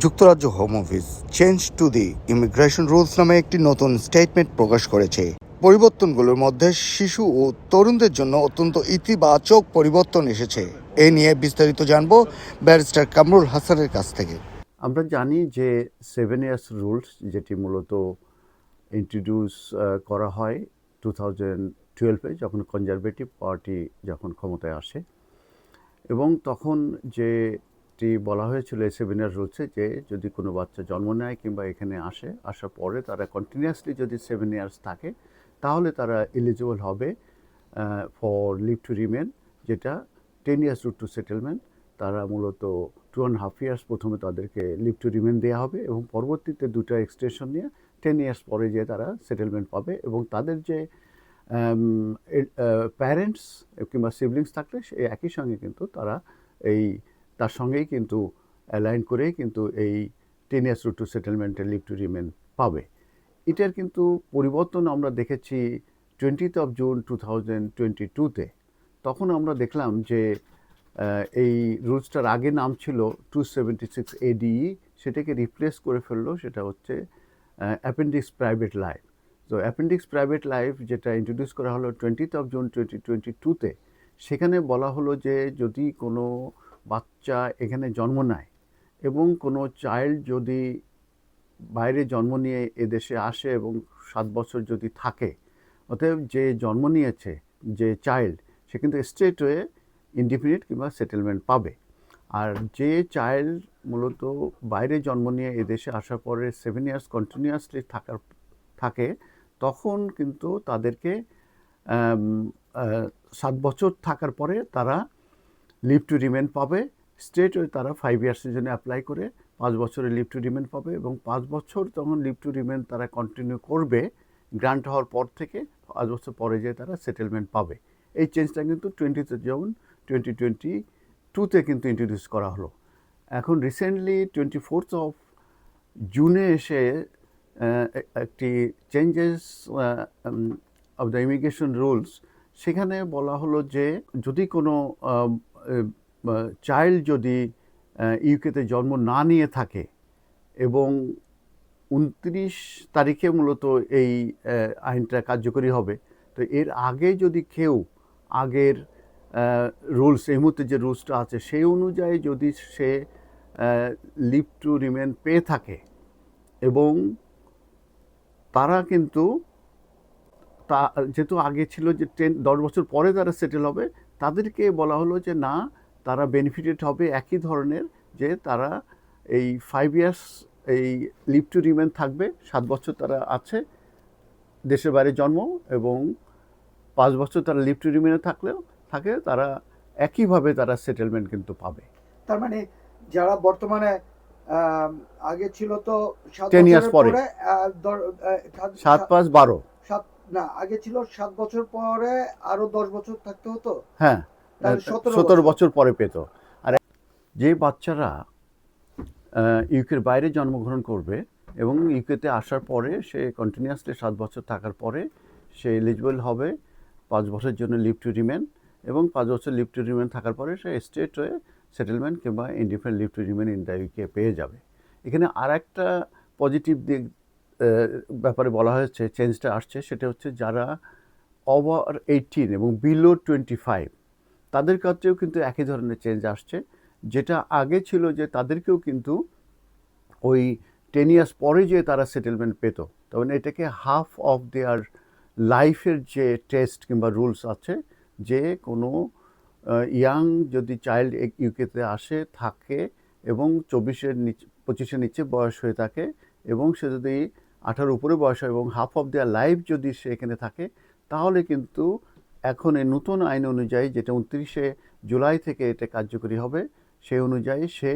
যুক্তরাজ্য home office change to the immigration rules নামে একটি নতুন স্টেটমেন্ট প্রকাশ করেছে। পরিবর্তনগুলোর মধ্যে শিশু ও তরুণদের জন্য অত্যন্ত ইতিবাচক পরিবর্তন এসেছে। এ নিয়ে বিস্তারিত জানব ব্যারিস্টার কামরুল হাসানের কাছ থেকে। আমরা জানি যে সেভেন ইয়ার্স রুলস যেটি মূলত ইন্ট্রোডিউস করা হয় টু থাউজেন্ড টুয়েলভে যখন কনজারভেটিভ পার্টি যখন ক্ষমতায় আসে এবং তখন যেটি বলা হয়েছিল এই ইয়ার্স রুলসে যে যদি কোনো বাচ্চা জন্ম নেয় কিংবা এখানে আসে, আসার পরে তারা কন্টিনিউয়াসলি যদি সেভেন ইয়ার্স থাকে, তাহলে তারা এলিজিবল হবে ফর লিভ টু রিমেন যেটা ten years route to settlement তারা মূলত টু অ্যান্ড হাফ ইয়ার্স প্রথমে তাদেরকে লিভ টু রিমেন দেওয়া হবে এবং পরবর্তীতে দুটো এক্সটেনশন নিয়ে টেন ইয়ার্স পরে যে তারা সেটেলমেন্ট পাবে এবং তাদের যে প্যারেন্টস কিংবা সিবলিংস থাকলে সে একই সঙ্গে কিন্তু তারা এই তার সঙ্গেই কিন্তু অ্যালাইন করেই কিন্তু এই টেন ইয়ার্স রুট টু সেটেলমেন্টের লিভ টু রিমেন পাবে। এটার কিন্তু পরিবর্তন আমরা দেখেছি twentieth of June two thousand twenty টুতে তখন আমরা দেখলাম যে এই রুলসটার আগে নাম ছিল টু সেভেন্টি সিক্স এডিই সেটাকে রিপ্লেস করে ফেলল, সেটা হচ্ছে অ্যাপেন্ডিক্স প্রাইভেট লাইফ তো অ্যাপেন্ডিক্স প্রাইভেট লাইফ যেটা ইন্ট্রোডিউস করা হলো twentieth of June twenty twenty টুতে সেখানে বলা হলো যে যদি কোনো বাচ্চা এখানে জন্ম নেয় এবং কোনো চাইল্ড যদি বাইরে জন্ম নিয়ে এদেশে আসে এবং সাত বছর যদি থাকে, অতএব যে জন্ম নিয়েছে, যে চাইল্ড সে কিন্তু স্ট্রেট হয়ে ইন্ডিপেন্ডেন্ট কিংবা সেটেলমেন্ট পাবে। আর যে চাইল্ড মূলত বাইরে জন্ম নিয়ে এদেশে আসার পরে সেভেন ইয়ার্স কন্টিনিউয়াসলি থাকার, থাকে, তখন কিন্তু তাদেরকে সাত বছর থাকার পরে তারা লিভ টু রিমেন পাবে। স্টেট হয়ে তারা ফাইভ ইয়ার্সের জন্য অ্যাপ্লাই করে, পাঁচ বছরে লিভ টু রিমেন পাবে এবং পাঁচ বছর তখন লিভ টু রিমেন তারা কন্টিনিউ করবে গ্রান্ট হওয়ার পর থেকে পাঁচ বছর পরে যে তারা সেটেলমেন্ট পাবে। এই চেঞ্জটা কিন্তু টোয়েন্টিতে যেমন টোয়েন্টি টোয়েন্টি টুতে কিন্তু ইন্ট্রোডিউস করা হলো। এখন রিসেন্টলি টোয়েন্টি ফোর্থ অফ জুনে এসে একটি changes of the immigration rules সেখানে বলা হলো যে যদি কোনো চাইল্ড যদি ইউকেতে জন্ম না নিয়ে থাকে এবং উনত্রিশ তারিখে মূলত এই আইনটা কার্যকরী হবে, তো এর আগে যদি কেউ আগের রুলস, এই মুহূর্তে যে রুলসটা আছে সেই অনুযায়ী যদি সে লিভ টু রিমেন পেয়ে থাকে এবং তারা কিন্তু তা, যেহেতু আগে ছিল যে টেন, দশ বছর পরে তারা সেটেল হবে তাদেরকে বলা হলো যে না তারা বেনিফিটেড হবে একই ধরনের যে তারা এই ফাইভ ইয়ার্স এই লিভ টু রিমেন থাকবে সাত বছর তারা আছে দেশের বাইরে জন্ম এবং পাঁচ বছর তারা লিভ টু রিমেনে থাকলেও থাকে তারা একইভাবে তারা সেটেলমেন্ট কিন্তু পাবে তার মানে যারা বর্তমানে আগে ছিল তো সাত 10 years বছরের পরে। সাত পাঁচ বারো সাত না আগে ছিল সাত বছর পরে আরও দশ বছর থাকতে হতো। হ্যাঁ তাহলে 17 সতেরো বছর। পরে পেত। আর যে বাচ্চারা ইউকের বাইরে জন্মগ্রহণ করবে এবং ইউকেতে আসার পরে সে কন্টিনিউয়াসলি সাত বছর থাকার পরে সে এলিজিবল হবে পাঁচ বছরের জন্য লিভ টু রিমেন এবং পাঁচ বছর লিভ টু রিমেন থাকার পরে সে স্টেট হয়ে সেটেলমেন্ট কিংবা independent leave to remain in the UK পেয়ে যাবে। এখানে আর একটা পজিটিভ দিক ব্যাপারে বলা হয়েছে চেঞ্জটা আসছে, সেটা হচ্ছে যারা ওভার এইটিন এবং বিলো টোয়েন্টি ফাইভ তাদের ক্ষেত্রেও কিন্তু একই ধরনের চেঞ্জ আসছে। যেটা আগে ছিল যে তাদেরকেও কিন্তু ওই টেন ইয়ার্স পরে যে তারা সেটেলমেন্ট পেত তখন এটাকে হাফ অফ দেয়ার লাইফের যে টেস্ট কিংবা রুলস আছে, যে কোনো ইয়াং যদি চাইল্ড ইউকেতে আসে, থাকে এবং চব্বিশের নিচে, পঁচিশের নিচে বয়স হয়ে থাকে এবং সে যদি আঠারো উপরে বয়স হয় এবং হাফ অফ দেয়ার লাইফ যদি সে এখানে থাকে, তাহলে কিন্তু এখন এই নতুন আইন অনুযায়ী যেটা উনত্রিশে জুলাই থেকে এটা কার্যকরী হবে, সেই অনুযায়ী সে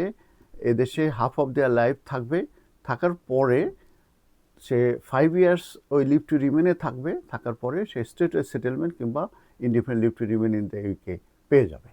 এদেশে হাফ অফ দেয়ার লাইফ থাকবে। থাকার পরে সে ফাইভ ইয়ার্স ওই লিভ টু রিমেনে থাকবে। থাকার পরে সে স্টেট সেটেলমেন্ট কিংবা independent leave to remain in the UK পেয়ে যাবে।